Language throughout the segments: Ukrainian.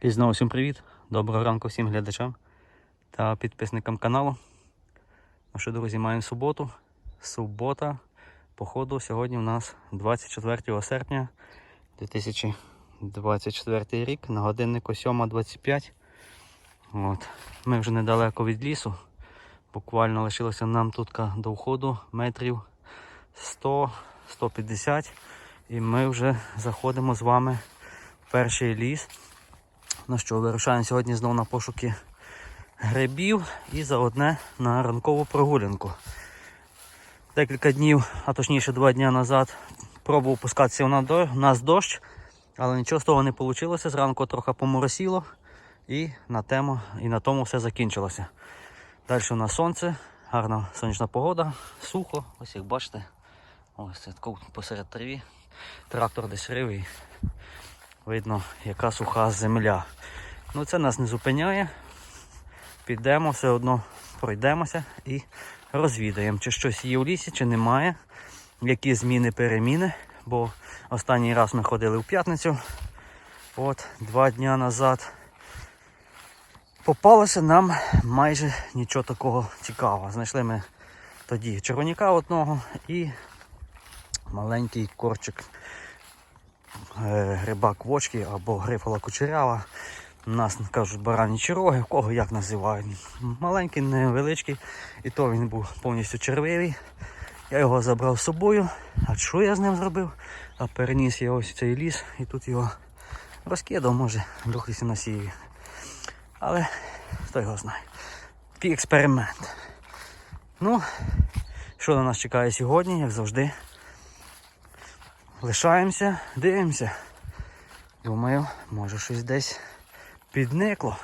І знову всім привіт. Доброго ранку всім глядачам та підписникам каналу. Ну що, друзі, маємо суботу. Субота. Походу, сьогодні у нас 24 серпня 2024 рік. На годиннику 7.25. От. Ми вже недалеко від лісу. Буквально лишилося нам тут до входу метрів 100-150. І ми вже заходимо з вами в перший ліс. Ну що, вирушаємо сьогодні знову на пошуки грибів і заодне на ранкову прогулянку. Декілька днів, а точніше два дні назад, пробував пускатися у нас дощ, але нічого з того не вийшло. Зранку трохи поморосіло і на, тему, і на тому все закінчилося. Далі у нас сонце, гарна сонячна погода, сухо, ось як бачите, ось це посеред траві. Трактор десь рив і видно, яка суха земля. Ну це нас не зупиняє. Підемо, все одно пройдемося і розвідаємо, чи щось є в лісі, чи немає, які зміни, переміни. Бо останній раз ми ходили в п'ятницю. От два дні назад. Попалося нам майже нічого такого цікавого. Знайшли ми тоді червоняка одного і маленький корчик гриба квочки або грифола кучерява. У нас кажуть барані роги, кого як називають. Маленький, невеличкий, і то він був повністю червивий. Я його забрав з собою. А що я з ним зробив? А переніс я ось цей ліс і тут його розкидав, може, вдруг і насіяв. Але хто його знає. Такий експеримент. Ну, що на нас чекає сьогодні, як завжди. Лишаємося, дивимося. Думаю, може щось десь підникло.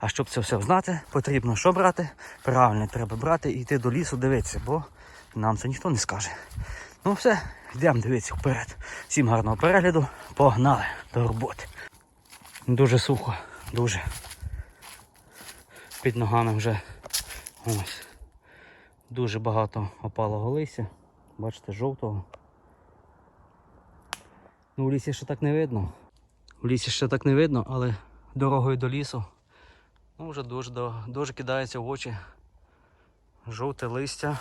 А щоб це все знати, потрібно що брати? Правильно, треба брати і йти до лісу дивитися, бо нам це ніхто не скаже. Ну все, йдемо дивитися вперед. Всім гарного перегляду, погнали до роботи. Дуже сухо, дуже. Під ногами вже ось. Дуже багато опалого листя. Бачите, жовтого. Ну, в лісі ще так не видно. В лісі ще так не видно, але дорогою до лісу ну, вже дуже, дуже кидається в очі. Жовте листя,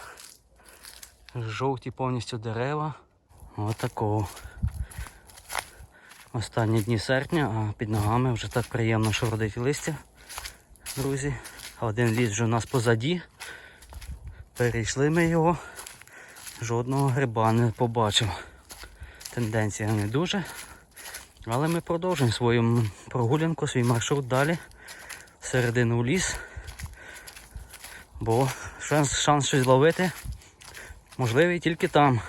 жовті повністю дерева. Отакого. Останні дні серпня, а під ногами вже так приємно шородить листя, друзі. Один ліс вже у нас позаді. Перейшли ми його. Жодного гриба не побачив. Тенденція не дуже. Але ми продовжуємо свою прогулянку, свій маршрут далі. Всередину в ліс. Бо шанс, шанс щось зловити можливий тільки там.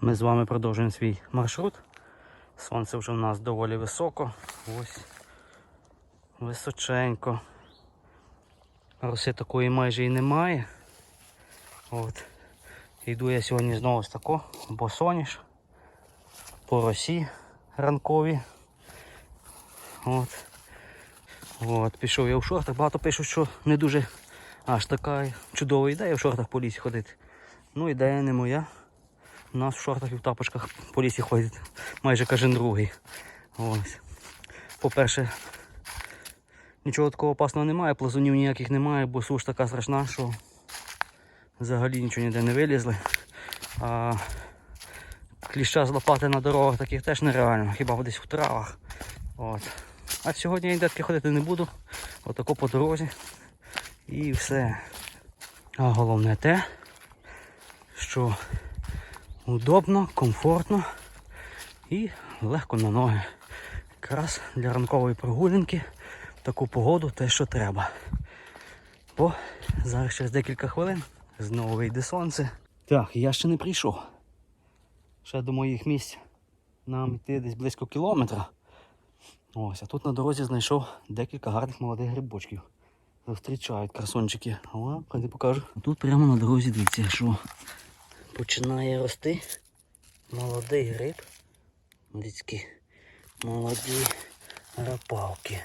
Ми з вами продовжуємо свій маршрут. Сонце вже в нас доволі високо. Ось. Височенько. Роси такої майже і немає. От. Йду я сьогодні знову з тако, по росі ранкові. От. От, пішов я в шортах. Багато пишуть, що не дуже аж така чудова ідея в шортах по лісі ходити. Ну, ідея не моя. У нас в шортах і в тапочках по лісі ходить майже кожен другий. Ось. По-перше, нічого такого опасного немає, плазунів ніяких немає, бо суш така страшна, що взагалі нічого ніде не вилізли. А кліща злопати на дорогах таких теж нереально, хіба десь в травах. От. А сьогодні я ніде ходити не буду. Отако по дорозі. І все. А головне те, що удобно, комфортно і легко на ноги. Якраз для ранкової прогулянки таку погоду те, що треба. Бо зараз через декілька хвилин знову вийде сонце. Так, я ще не прийшов. Ще до моїх місць нам йти десь близько кілометра. Ось, а тут на дорозі знайшов декілька гарних молодих грибочків. Зустрічають красунчики. О, пойди покажу. Тут прямо на дорозі дивіться, що починає рости молодий гриб. Дицькі молоді рапавки.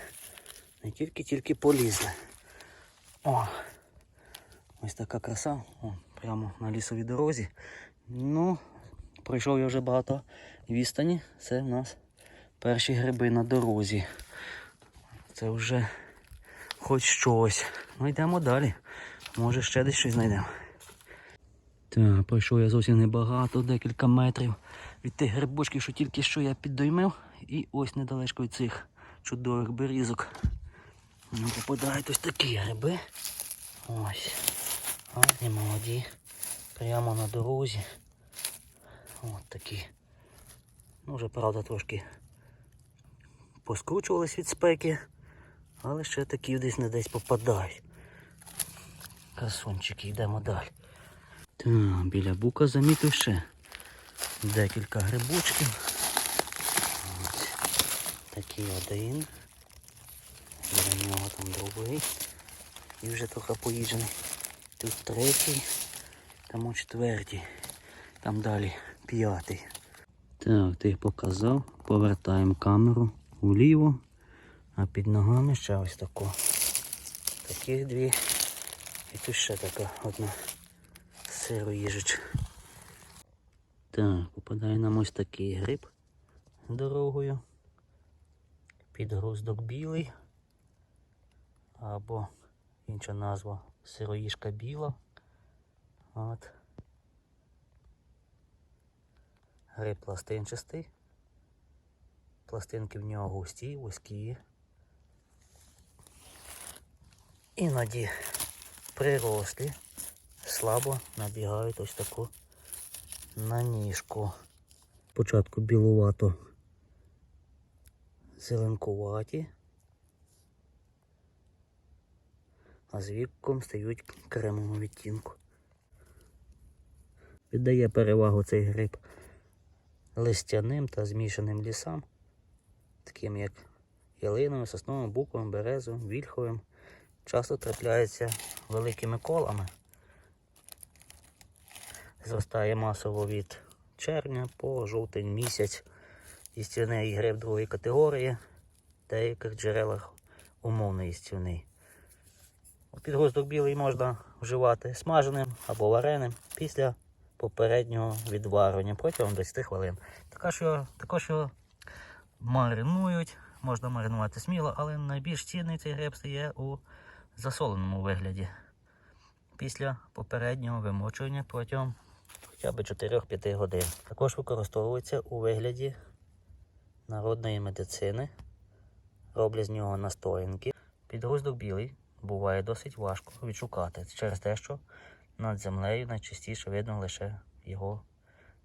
Не тільки-тільки полізли. О! Ось така краса. О, прямо на лісовій дорозі. Ну, пройшов я вже багато відстані. Це в нас Перші гриби на дорозі. Це вже хоч щось. Ну йдемо далі. Може ще десь щось знайдемо. Так, пройшов я зовсім небагато, декілька метрів від тих грибочків, що тільки що я піддоймив. І ось недалечко від цих чудових берізок. Ну, попадають ось такі гриби. Ось. Гарні, молоді. Прямо на дорозі. От такі. Ну, вже, правда, трошки поскручувались від спеки, але ще такі десь не десь попадають. Красунчики, йдемо далі. Так, біля бука замітив ще декілька грибочків. Ось такий один. Біля нього там другий. І вже трохи поїджений. Тут третій, там у четвертій, там далі п'ятий. Так, ти показав. Повертаємо камеру вліво, а під ногами ще ось тако. Таких дві. І тут ще така одна сироїжич. Так, попадає нам ось такий гриб дорогою. Підгруздок білий. Або інша назва сироїжка біла. От. Гриб пластинчастий. Пластинки в нього густі, вузькі. Іноді прирослі, слабо набігають ось таку на ніжку. Спочатку білувато зеленкуваті, а з віком стають кремового відтінку. Віддає перевагу цей гриб листяним та змішаним лісам, таким як ялиновим, сосновим, буковим, березовим, вільховим. Часто трапляється великими колами. Зростає масово від червня по жовтень місяць. Істівний гриб другої категорії, в деяких джерелах умовно істівний. Підгуздок білий можна вживати смаженим або вареним після попереднього відварення протягом 20 хвилин. Також його, також його маринують, можна маринувати сміло, але найбільш цінний цей гриб стає у засоленому вигляді. Після попереднього вимочування протягом хоча б 4-5 годин. Також використовується у вигляді народної медицини. Роблять з нього настоянки. Підгуздок білий буває досить важко відшукати через те, що над землею найчастіше видно лише його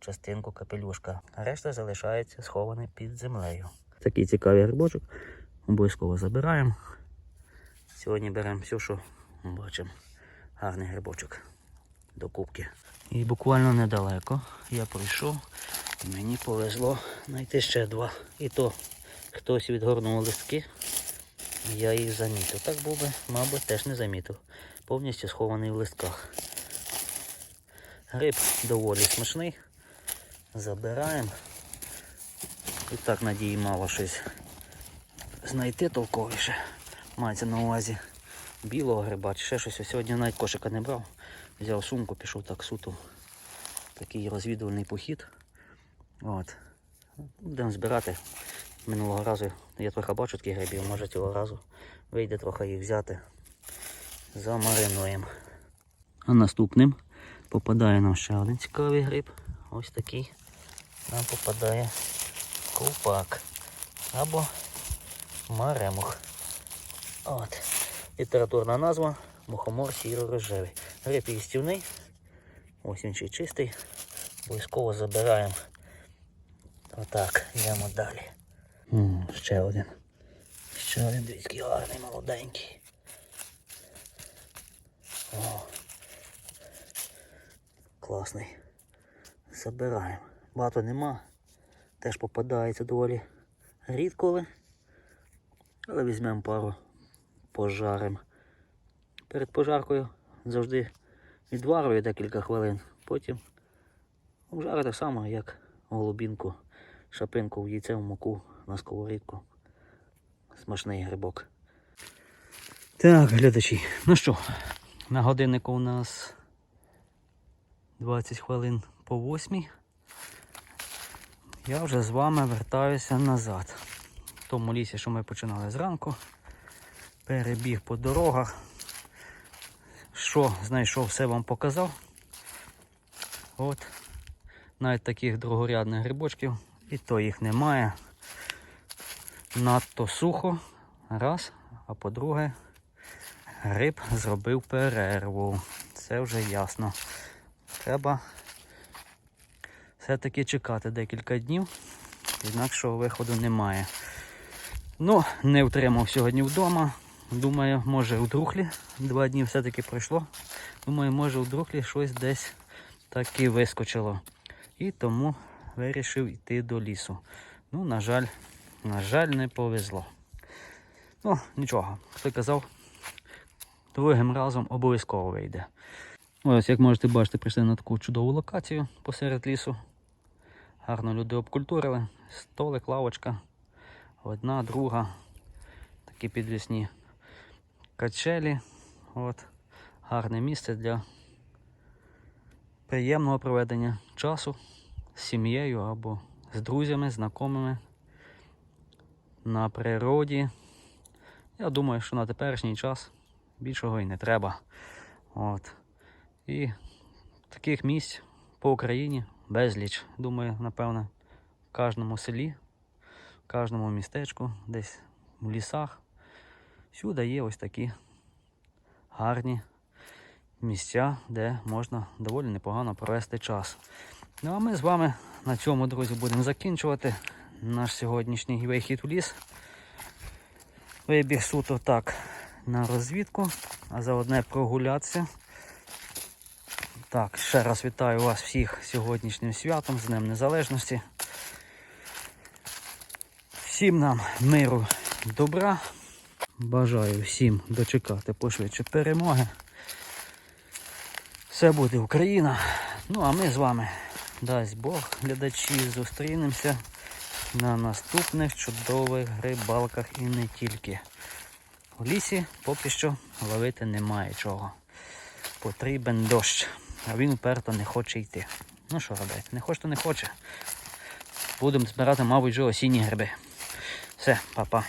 частинку капелюшка, решта залишається схований під землею. Такий цікавий грибочок. Обов'язково забираємо. Сьогодні беремо все, що бачимо. Гарний грибочок до кубки. І буквально недалеко я пройшов, і мені повезло знайти ще два. І то хтось відгорнув листки, я їх замітив. Так був би, мабуть, теж не замітив. Повністю схований в листках. Гриб доволі смачний. Забираємо. І так надії мало щось знайти толковіше. Мається на увазі білого гриба чи ще щось. Сьогодні навіть кошика не брав. Взяв сумку, пішов так суто. Такий розвідувальний похід. От. Будемо збирати. Минулого разу я трохи бачу таких грибів, може цього разу вийде трохи їх взяти. Замаринуємо. А наступним попадає нам ще один цікавий гриб. Ось такий. Нам попадає ковпак. Або маремух. От. Літературна назва мухомор сіро-рожевий. Гриб їстівний. Ось він чистий. Обов'язково забираємо. Отак, йдемо далі. Ще один. Ще один двійський гарний, молоденький. О. Класний. Забираємо. Багато нема. Теж попадається доволі рідко. Але візьмемо пару пожаримо. Перед пожаркою завжди відварюю декілька хвилин. Потім обжарю так само, як голубінку, шапинку в яйцеву муку на сковорідку. Смачний грибок. Так, глядачі. Ну що, на годиннику у нас 20 хвилин по 8. Я вже з вами вертаюся назад. В тому лісі, що ми починали зранку. Перебіг по дорогах. Що знайшов, все вам показав. От. Навіть таких другорядних грибочків, і то їх немає. Надто сухо. Раз. А по-друге, гриб зробив перерву. Це вже ясно. Треба все-таки чекати декілька днів, інакшого виходу немає. Ну, не втримав сьогодні вдома. Думаю, може у друхлі. Два дні все-таки пройшло. Думаю, може у друхлі щось десь таки вискочило. І тому вирішив йти до лісу. Ну, на жаль, на жаль, не повезло. Ну, нічого, хто казав, другим разом обов'язково вийде. Ось, як можете бачити, прийшли на таку чудову локацію посеред лісу. Гарно люди обкультурили. Столик, лавочка. Одна, друга. Такі підвісні качелі. От. Гарне місце для приємного проведення часу з сім'єю або з друзями, знайомими на природі. Я думаю, що на теперішній час більшого і не треба. От. І таких місць по Україні безліч. Думаю, напевно, в кожному селі, в кожному містечку, десь в лісах. Всюди є ось такі гарні місця, де можна доволі непогано провести час. Ну а ми з вами на цьому, друзі, будемо закінчувати наш сьогоднішній вихід у ліс. Вибіг суто так на розвідку, а заодне прогулятися. Так, ще раз вітаю вас всіх сьогоднішнім святом, з Днем Незалежності. Всім нам миру, добра. Бажаю всім дочекати пошвидше перемоги. Все буде Україна. Ну а ми з вами, дасть Бог, глядачі, зустрінемося на наступних чудових грибалках і не тільки. У лісі поки що ловити немає чого. Потрібен дощ, а він вперто не хоче йти. Ну що робити, не хоче, то не хоче. Будемо збирати, мабуть, вже осінні гриби. Все, па-па.